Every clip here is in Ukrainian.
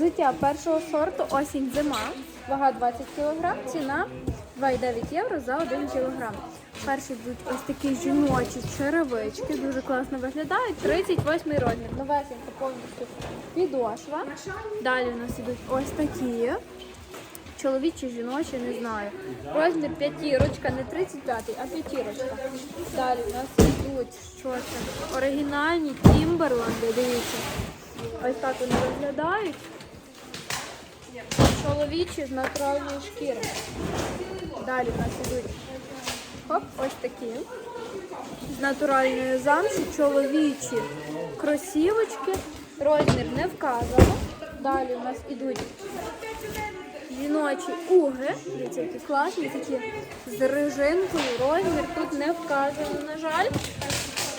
Взуття першого сорту осінь зима. Вага 20 кг, ціна 2,9 євро за 1 кг. Перші йдуть ось такі жіночі черевички, дуже класно виглядають. 38 розмір. Новесенька повністю підошва. Далі у нас йдуть ось такі. Чоловічі, жіночі, не знаю. Розмір п'ятірочка, не 35, а п'ятірочка. Далі у нас йдуть що це? Оригінальні Тімберланди, дивіться. Ось так вони виглядають. Чоловічі з натуральної шкіри. Далі у нас ідуть хоп, ось такі. З натуральної замші, чоловічі кросівочки. Розмір не вказано. Далі у нас ідуть жіночі уги. Дивіться, які класні, такі з режинкою. Розмір тут не вказано, на жаль.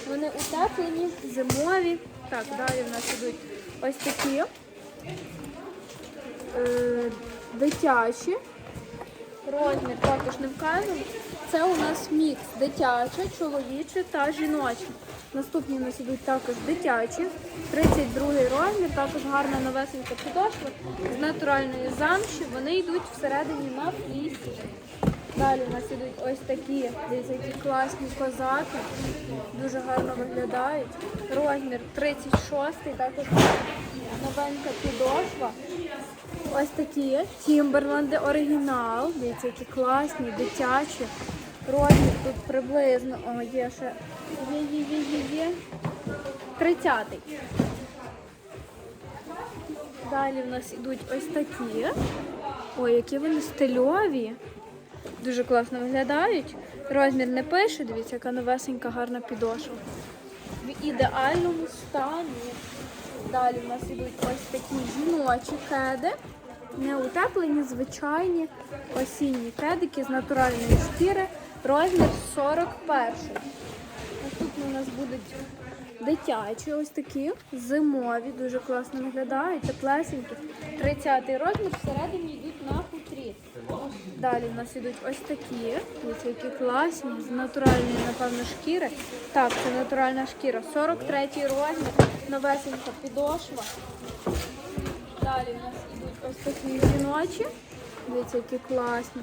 Вони утеплені, зимові. Так, далі в нас ідуть ось такі е, дитячі. Розмір також не вказаний. Це у нас мікс дитяче, чоловіче та жіноче. Наступні у нас ідуть також дитячі, 32 розмір, також гарна новесенька підошва з натуральної замші. Вони йдуть всередині на флісі. Далі у нас ідуть ось такі, дивіться, які класні козаки, дуже гарно виглядають. Розмір 36, також новенька підошва. Ось такі Тімберланди оригінал. Дивіться, які класні, дитячі. Розмір тут приблизно. О, є ще. Є, є, є, є, є. 30-й. Далі в нас ідуть ось такі. Ой, які вони стильові. Дуже класно виглядають. Розмір не пише, дивіться, яка новесенька гарна підошва. В ідеальному стані. Далі в нас ідуть ось такі жіночі кеди. Не утеплені, звичайні осінні кедики з натуральної шкіри. Розмір 41. Наступні у нас будуть дитячі, ось такі, зимові, дуже класно виглядають, теплесенькі. 30 розмір, всередині йдуть на. Далі у нас йдуть ось такі, ось які класні, з натуральної, напевно, шкіри. Так, це натуральна шкіра. 43 розмір, новесенька підошва. Далі у нас йдуть ось такі жіночі. Дивіться, які класні.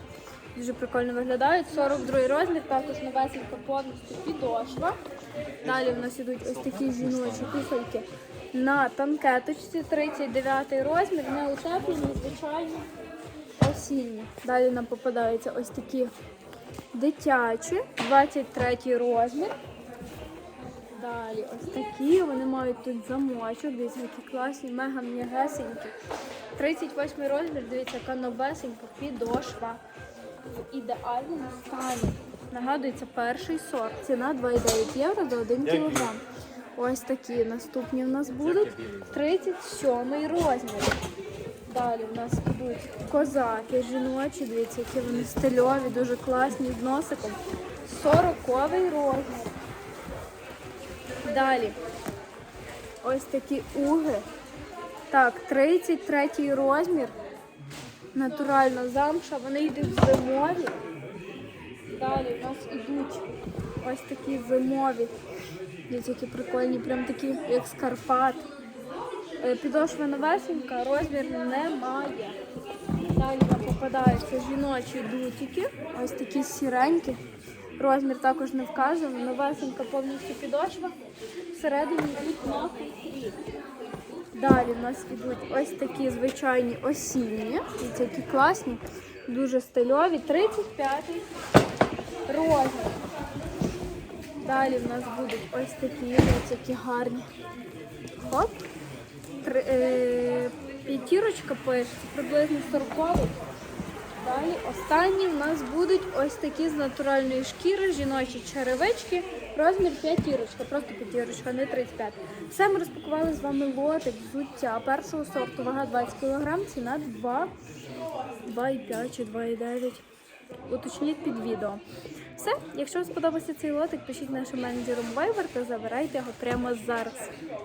Дуже прикольно виглядають. 42 розмір, також новесенька повністю підошва. Далі у нас йдуть ось такі жіночі туфельки на танкеточці. 39 розмір, не утеплені, звичайні осінні. Далі нам попадаються ось такі дитячі, 23 розмір. Далі ось такі, вони мають тут замочок, дивіться, які класні, мега м'ягесенькі. 38 розмір, дивіться, яка новесенька підошва. В ідеальному стані. Нагадується, перший сорт. Ціна 2,9 євро за 1 кілограм. Ось такі наступні в нас будуть. 37 розмір. Далі в нас будуть козаки жіночі, дивіться, які вони стильові, дуже класні з носиком. 40 розмір. Далі. Ось такі уги. Так, 33 розмір. Натуральна замша. Вони йдуть зимові. Далі у нас йдуть ось такі зимові. Дивіться, які прикольні, прям такі, як з Карпат. Е, Підошва новесенька, розмір немає. Далі нам попадаються жіночі дутики, ось такі сіренькі. Розмір також не вказаний. Новесенька повністю підошва. Всередині йдуть на. Далі в нас ідуть ось такі звичайні осінні. Дивіться, які класні, дуже стильові. 35-й розмір. Далі в нас будуть ось такі, дивіться, які гарні. Хоп. Е, п'ятірочка пишеться, приблизно 40 Далі останні в нас будуть ось такі з натуральної шкіри, жіночі черевички, розмір п'ятірочка, просто п'ятірочка, не 35. Все ми розпакували з вами лотик взуття першого сорту, вага 20 кг, ціна 2, 2,5 чи 2,9. Уточніть під відео. Все, якщо вам сподобався цей лотик, пишіть нашим менеджерам Viber та забирайте його прямо зараз.